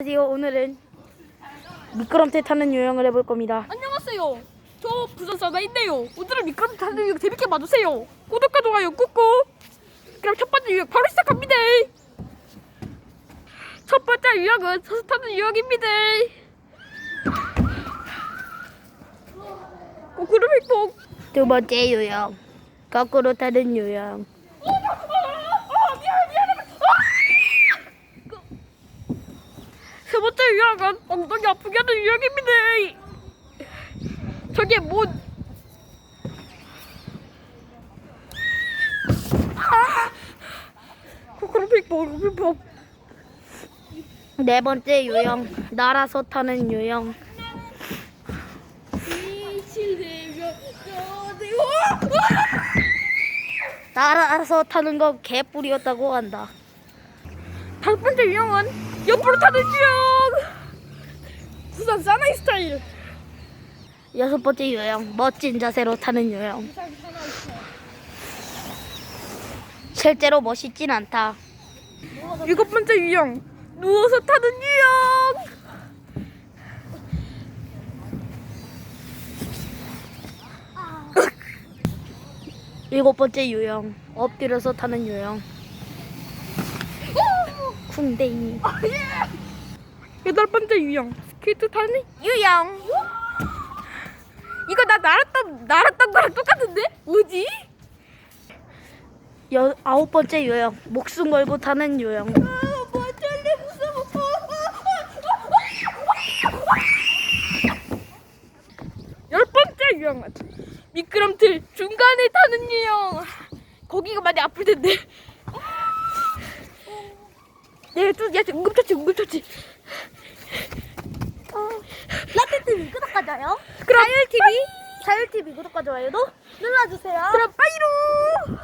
안녕하세요. 오늘은 미끄럼틀 타는 요령을 해볼 겁니다. 안녕하세요. 저 부산 사나인데요. 오늘은 미끄럼 타는 유형 재밌게 봐주세요. 구독과 좋아요 꾹꾹. 그럼 첫 번째 유형 바로 시작합니다. 첫 번째 유형은 서서 타는 유형입니다. 거꾸로 획동. 두 번째 요령, 거꾸로 타는 요령. 아, 아, 미안, 미안해. 아! 세 번째 유형은 엉덩이 아프게 하는 유형입니다. 저게 뭔? 아! 거꾸로 획동, 획동. 네 번째 요령, 날아서 타는 요령. 날아서 타는 거 개뿔이었다고 한다. 다섯 번째 유형은 옆으로 타는 유형. 부산 사나이 스타일. 여섯 번째 요령, 멋진 자세로 타는 요령. 실제로 멋있진 않다. 일곱 번째 유형 누워서 타는 유형. 일곱 번째 요령, 엎드려서 타는 요령. 쿵댕이. 여덟 번째 유형 스케이트 타는 유형. 이거 나 날았던 날았던 거랑 똑같은데? 뭐지? 여, 아홉 번째 요령, 목숨 걸고 타는. 뭐. 열 번째 유형은 미끄럼틀 중간에 타는 유형. 거기가 많이 아플 텐데. 네, 또 야, 응급처치, 응급처치. 라떼TV 구독과 좋아요. 그럼 자율 TV. 자율TV 구독과 좋아요도 눌러주세요. 그럼 빠이로.